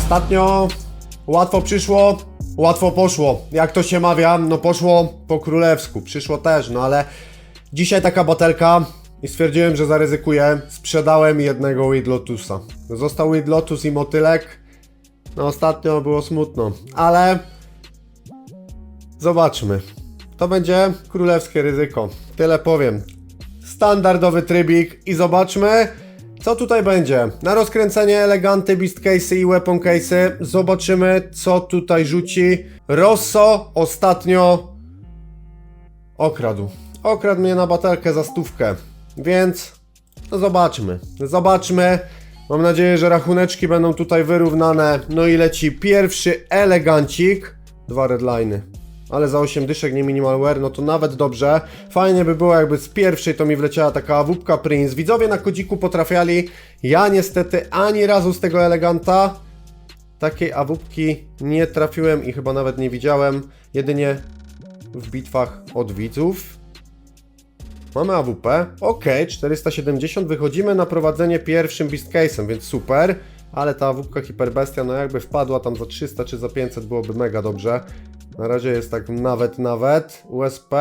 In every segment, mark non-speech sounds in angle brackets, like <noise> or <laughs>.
Ostatnio łatwo przyszło, łatwo poszło. Jak to się mawia, no poszło po królewsku. Przyszło też, no ale dzisiaj taka batelka i stwierdziłem, że zaryzykuję. Sprzedałem jednego Weed Lotusa. Został Weed Lotus i motylek. No ostatnio było smutno, ale zobaczmy. To będzie królewskie ryzyko. Tyle powiem. Standardowy trybik i zobaczmy, co tutaj będzie. Na rozkręcenie eleganty beast case'y i weapon case'y. Zobaczymy, co tutaj rzuci. Rosso ostatnio okradł. Okradł mnie na batelkę za stówkę. Więc no zobaczmy. Zobaczmy. Mam nadzieję, że rachuneczki będą tutaj wyrównane. No i leci pierwszy elegancik. Dwa redliny. Ale za 8 dyszek nie minimalware, no to nawet dobrze. Fajnie by było jakby z pierwszej to mi wleciała taka awupka Prince. Widzowie na kodziku potrafiali. Ja niestety ani razu z tego eleganta takiej awupki nie trafiłem i chyba nawet nie widziałem. Jedynie w bitwach od widzów. Mamy AWP. Ok, 470. Wychodzimy na prowadzenie pierwszym Beast Case'em, więc super. Ale ta AWP hiperbestia, no jakby wpadła tam za 300 czy za 500 byłoby mega dobrze. Na razie jest tak nawet, nawet. USP.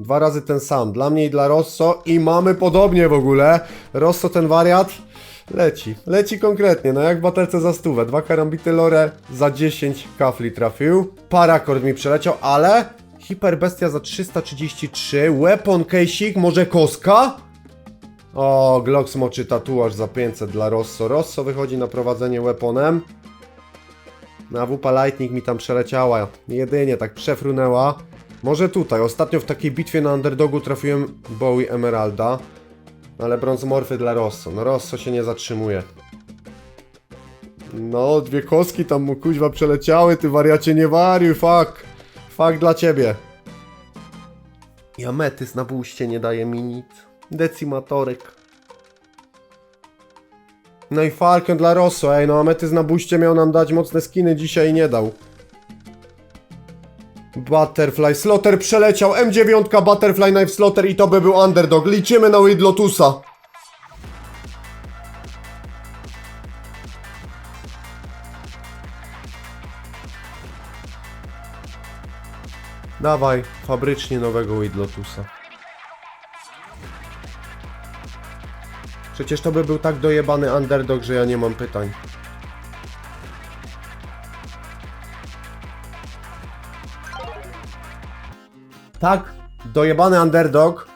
Dwa razy ten sam. Dla mnie i dla Rosso. I mamy podobnie w ogóle. Rosso ten wariat. Leci. Leci konkretnie. No jak w batelce za stówę. Dwa karambity lore za 10 kafli trafił. Parakord mi przeleciał, ale... Hiperbestia za 333. Weapon case'ik. Może koska? O, Glock smoczy tatuaż za 500 dla Rosso. Rosso wychodzi na prowadzenie weaponem. Na WP Lightning mi tam przeleciała. Jedynie tak przefrunęła. Może tutaj. Ostatnio w takiej bitwie na underdogu trafiłem Bowie Emeralda. Ale brąz morfy dla Rosso. No Rosso się nie zatrzymuje. No, dwie kostki tam mu kuźwa przeleciały, ty wariacie nie wariuj, fuck. Fuck dla ciebie. I ametys na buście nie daje mi nic. Decimatorek. No i Falcon dla Rosso, ej, no Ametys na buście miał nam dać mocne skiny, dzisiaj nie dał. Butterfly Slotter przeleciał, M9 Butterfly Knife Slotter i to by był underdog. Liczymy na Weed Lotusa. Dawaj, fabrycznie nowego Weed Lotusa. Przecież to by był tak dojebany underdog, że ja nie mam pytań. Tak, dojebany underdog.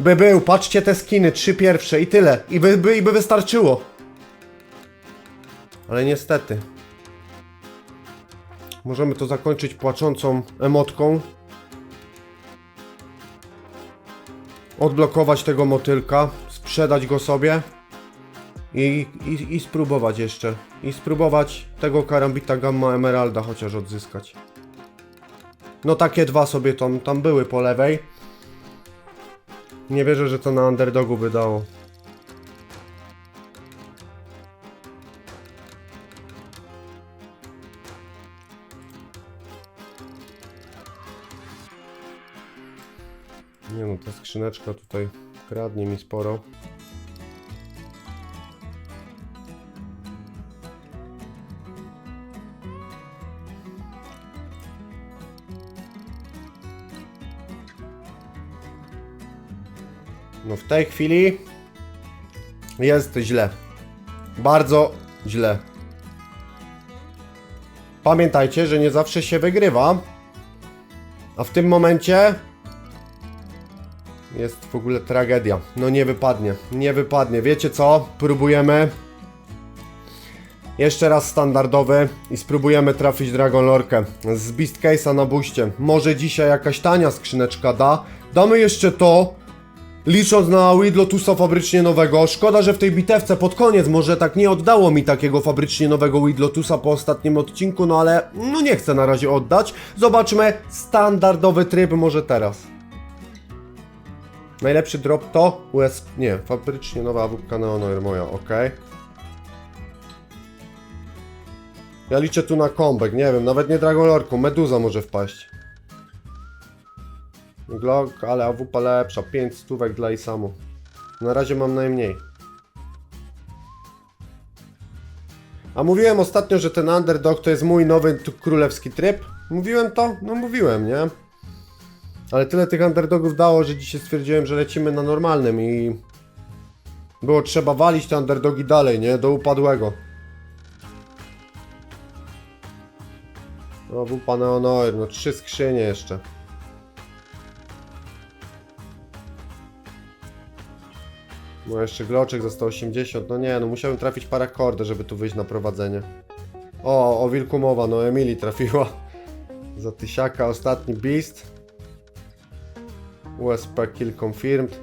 By był, patrzcie te skiny, trzy pierwsze i tyle. I by, by, i by wystarczyło. Ale niestety. Możemy to zakończyć płaczącą emotką. Odblokować tego motylka, sprzedać go sobie i, i, i spróbować jeszcze. I spróbować tego karambita Gamma Emeralda chociaż odzyskać. No takie dwa sobie tam, tam były po lewej. Nie wierzę, że to na underdogu by dało. Skrzyneczka tutaj kradnie mi sporo. No w tej chwili jest źle. Bardzo źle. Pamiętajcie, że nie zawsze się wygrywa. A w tym momencie jest w ogóle tragedia. No nie wypadnie, nie wypadnie. Wiecie co? Próbujemy. Jeszcze raz standardowy i spróbujemy trafić Dragon Lorkę z Beast Case'a na buście. Może dzisiaj jakaś tania skrzyneczka da. Damy jeszcze to. Licząc na Weed Lotusa fabrycznie nowego, szkoda, że w tej bitewce pod koniec może tak nie oddało mi takiego fabrycznie nowego Weed Lotusa po ostatnim odcinku, no ale no nie chcę na razie oddać. Zobaczmy standardowy tryb może teraz. Najlepszy drop to US... Nie, fabrycznie nowa awupka Neonoir moja, ok. Ja liczę tu na comeback, nie wiem, nawet nie Dragon Lorką, Meduza może wpaść. Glock, ale AWP lepsza, 5 stówek dla Isamu. Na razie mam najmniej. A mówiłem ostatnio, że ten underdog to jest mój nowy królewski tryb. Mówiłem to? No mówiłem, nie? Ale tyle tych underdogów dało, że dzisiaj stwierdziłem, że lecimy na normalnym i... Było trzeba walić te underdogi dalej, nie? Do upadłego. No, był pan Honor, no trzy skrzynie jeszcze. No jeszcze gloczek za 180, no nie, no musiałem trafić parakordę, żeby tu wyjść na prowadzenie. O, o wilku mowa, no Emily trafiła. <laughs> Za tysiaka ostatni beast. USP kill confirmed.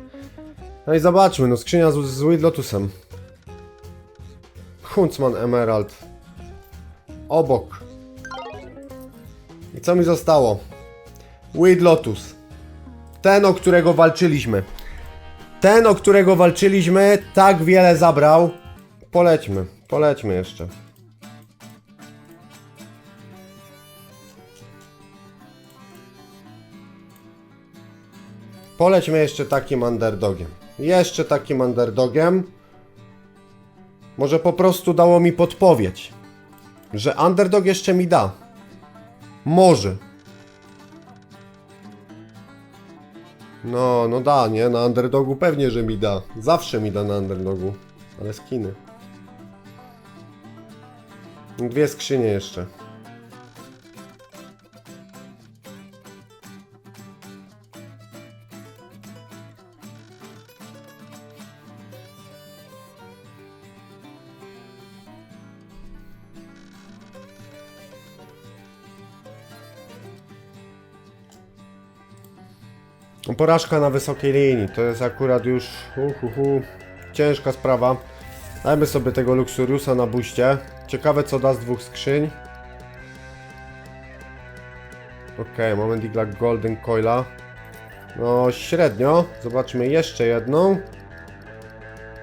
No i zobaczmy, no skrzynia z, z Lotusem. Huntsman Emerald. Obok. I co mi zostało? Weed Lotus. Ten, o którego walczyliśmy. Ten, o którego walczyliśmy, tak wiele zabrał. Polećmy, polećmy jeszcze. Polećmy jeszcze takim underdogiem. Jeszcze takim underdogiem. Może po prostu dało mi podpowiedź, że underdog jeszcze mi da. Może. No, no da, nie? Na underdogu pewnie, że mi da. Zawsze mi da na underdogu. Ale skiny. Dwie skrzynie jeszcze. Porażka na wysokiej linii, to jest akurat już uh, uh, uh, ciężka sprawa. Dajmy sobie tego Luxuriusa na buście. Ciekawe co da z dwóch skrzyń. Okej, moment igla Golden Coila. No średnio. Zobaczmy jeszcze jedną.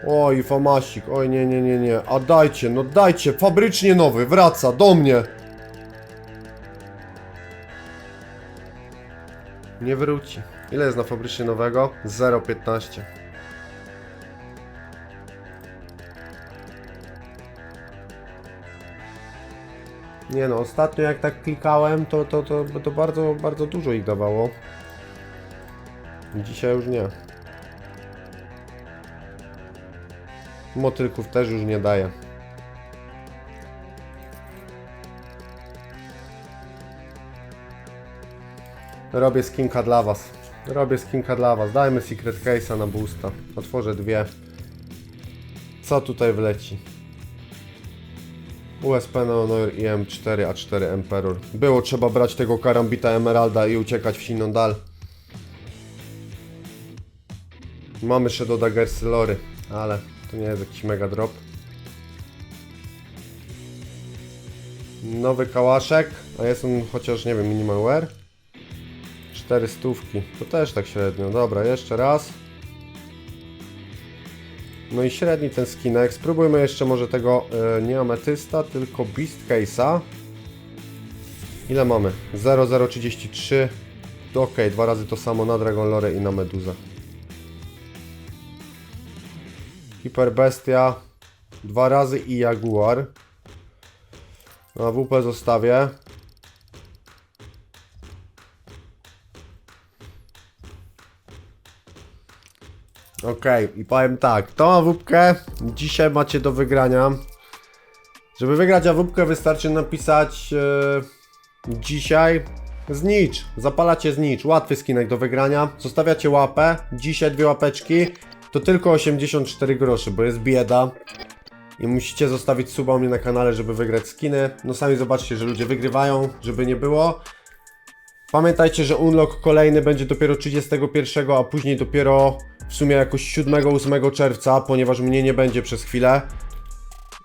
Oj, famasik. Oj, nie, nie, nie, nie. A dajcie, no dajcie. Fabrycznie nowy, wraca do mnie. Nie wróci. Ile jest na fabrycznie nowego? 0,15. Nie no, ostatnio jak tak klikałem, to, to, to, to bardzo, bardzo dużo ich dawało. Dzisiaj już nie. Motylków też już nie daje. Robię skinka dla was. Robię skinka dla was. Dajmy secret case'a na boosta. Otworzę dwie. Co tutaj wleci? USP Neonor i M4 A4 Emperor. Było trzeba brać tego karambita Emeralda i uciekać w siną dal. Mamy Shadow Daggersy Lory, ale to nie jest jakiś mega drop. Nowy kałaszek, a jest on chociaż nie wiem, minimal wear. Cztery stówki. To też tak średnio. Dobra, jeszcze raz. No i średni ten skinek. Spróbujmy jeszcze może tego e, nie ametysta, tylko Beast Case'a. Ile mamy? 0033. Ok, dwa razy to samo na Dragon Lore i na Meduzę. Hiper Bestia. Dwa razy i Jaguar. Na WP zostawię. Okej, i powiem tak, tą awupkę dzisiaj macie do wygrania. Żeby wygrać awupkę wystarczy napisać e, dzisiaj znicz, zapalacie znicz, łatwy skinek do wygrania, zostawiacie łapę, dzisiaj dwie łapeczki, to tylko 84 groszy, bo jest bieda. I musicie zostawić suba u mnie na kanale, żeby wygrać skiny. No sami zobaczcie, że ludzie wygrywają, żeby nie było. Pamiętajcie, że unlock kolejny będzie dopiero 31, a później dopiero w sumie jakoś 7-8 czerwca, ponieważ mnie nie będzie przez chwilę.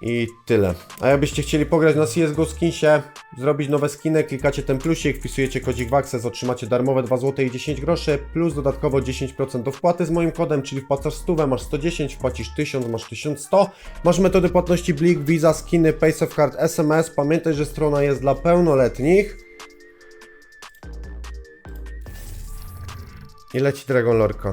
I tyle. A jakbyście chcieli pograć na CSGO Skinsie, zrobić nowe skiny, klikacie ten plusik, wpisujecie kodzik WAXES, otrzymacie darmowe 2 zł i 10 groszy, plus dodatkowo 10% do wpłaty z moim kodem, czyli wpłacasz 100, masz 110, wpłacisz 1000, masz 1100. Masz metody płatności Blik, Visa, skiny, Paysafe Card, SMS. Pamiętaj, że strona jest dla pełnoletnich. I leci Dragon Lorka.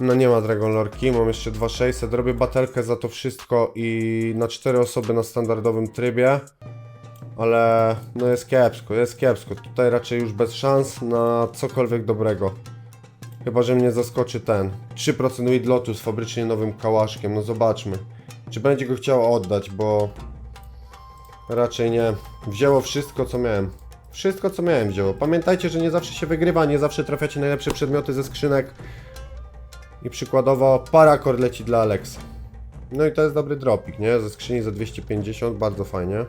No nie ma Dragon Lorki, mam jeszcze 2600, robię batelkę za to wszystko i na 4 osoby na standardowym trybie. Ale no jest kiepsko, jest kiepsko. Tutaj raczej już bez szans na cokolwiek dobrego. Chyba, że mnie zaskoczy ten. 3% Widlotu z fabrycznie nowym kałaszkiem, no zobaczmy. Czy będzie go chciał oddać, bo... Raczej nie. Wzięło wszystko, co miałem. Wszystko, co miałem wzięło. Pamiętajcie, że nie zawsze się wygrywa, nie zawsze trafiacie najlepsze przedmioty ze skrzynek. I przykładowo parakord leci dla Alexa. No i to jest dobry dropik, nie? Ze skrzyni za 250, bardzo fajnie.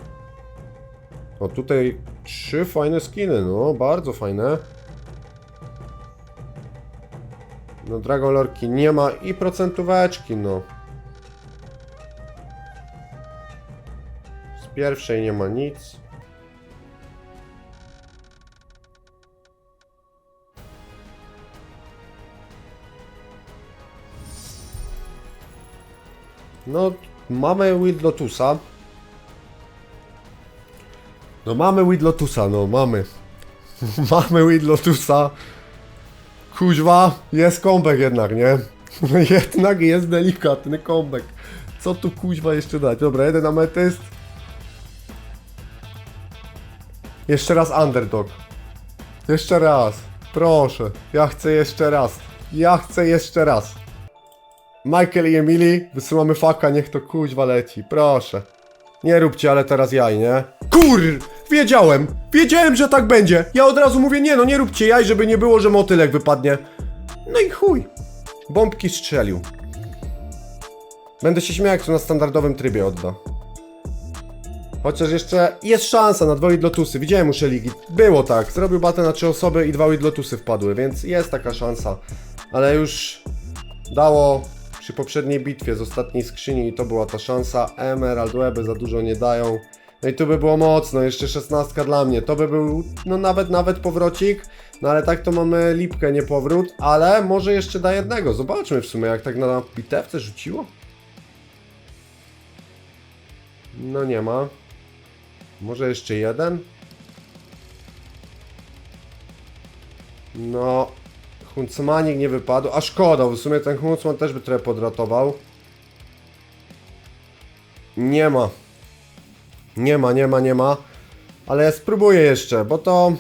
O, tutaj trzy fajne skiny, no, bardzo fajne. No, Dragon Lorki nie ma i procentóweczki, no. Z pierwszej nie ma nic. No, mamy Wild Lotusa. No mamy Wild Lotusa, no mamy. <laughs> mamy Wild Lotusa. Kuźwa, jest comeback jednak, nie? <laughs> jednak jest delikatny comeback. Co tu kuźwa jeszcze dać? Dobra, jeden ametyst. Jeszcze raz underdog. Jeszcze raz. Proszę. Ja chcę jeszcze raz. Ja chcę jeszcze raz. Michael i Emily, wysyłamy faka, niech to kuźwa leci. Proszę. Nie róbcie, ale teraz jaj, nie? Kur! Wiedziałem! Wiedziałem, że tak będzie! Ja od razu mówię, nie no, nie róbcie jaj, żeby nie było, że motylek wypadnie. No i chuj. Bombki strzelił. Będę się śmiał, jak to na standardowym trybie odda. Chociaż jeszcze jest szansa na dwa Lotusy. Widziałem u Sheligi. Było tak. Zrobił batę na trzy osoby i dwa Lotusy wpadły, więc jest taka szansa. Ale już dało przy poprzedniej bitwie z ostatniej skrzyni i to była ta szansa. Emerald Weby za dużo nie dają. No i tu by było mocno, jeszcze 16 dla mnie. To by był, no nawet, nawet powrocik. No ale tak to mamy lipkę, nie powrót. Ale może jeszcze da jednego. Zobaczmy w sumie, jak tak na bitewce rzuciło. No nie ma. Może jeszcze jeden? No, Huncmanik nie wypadł, a szkoda, w sumie ten Huncman też by trochę podratował. Nie ma. Nie ma, nie ma, nie ma. Ale spróbuję jeszcze, bo to...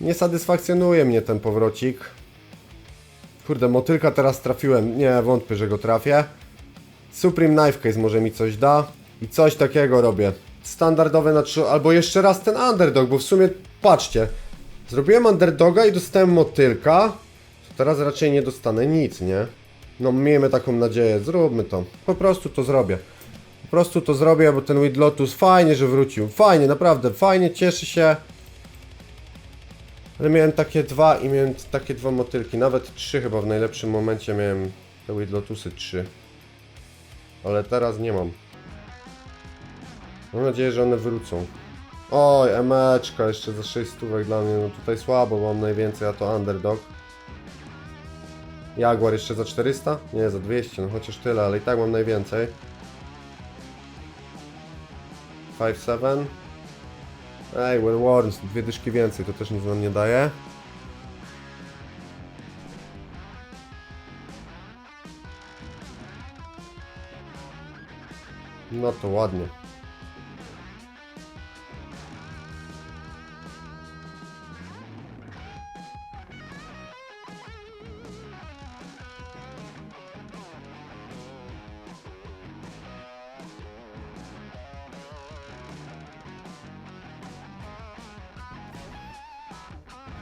Nie satysfakcjonuje mnie ten powrocik. Kurde, motylka teraz trafiłem. Nie, wątpię, że go trafię. Supreme Knife Case może mi coś da. I coś takiego robię. Standardowe na trzy... Albo jeszcze raz ten underdog, bo w sumie, patrzcie. Zrobiłem underdoga i dostałem motylka. Teraz raczej nie dostanę nic, nie? No miejmy taką nadzieję, zróbmy to. Po prostu to zrobię. Po prostu to zrobię, bo ten With Lotus fajnie, że wrócił. Fajnie, naprawdę, fajnie, cieszy się. Ale miałem takie dwa i miałem takie dwa motylki, nawet trzy chyba w najlepszym momencie miałem te With Lotusy trzy. Ale teraz nie mam. Mam nadzieję, że one wrócą. Oj, emeczka jeszcze za 6 stówek dla mnie, no tutaj słabo, bo mam najwięcej, a to underdog. Jaguar jeszcze za 400? Nie, za 200, no chociaż tyle, ale i tak mam najwięcej. 5-7. Ej, Well Warns, dwie dyszki więcej, to też nic nam nie daje. No to ładnie.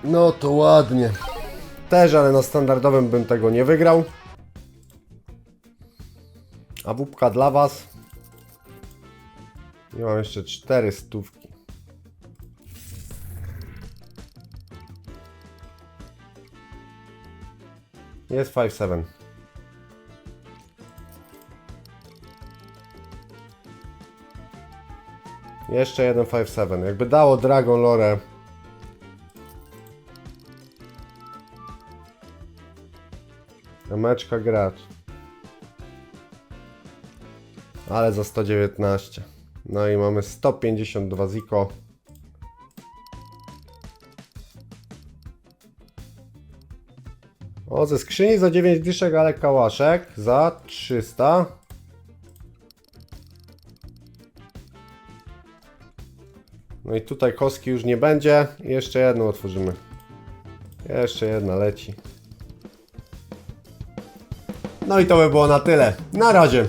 No to ładnie. Też, ale na standardowym bym tego nie wygrał. A wupka dla was. I mam jeszcze cztery stówki. Jest 5-7. Jeszcze jeden 5-7. Jakby dało Dragon Lore Meczka gracz. Ale za 119. No i mamy 152 ziko. No, ze skrzyni za 9 dyszek, ale kałaszek za 300. No i tutaj kostki już nie będzie. Jeszcze jedną otworzymy. Jeszcze jedna leci. No i to by było na tyle. Na razie.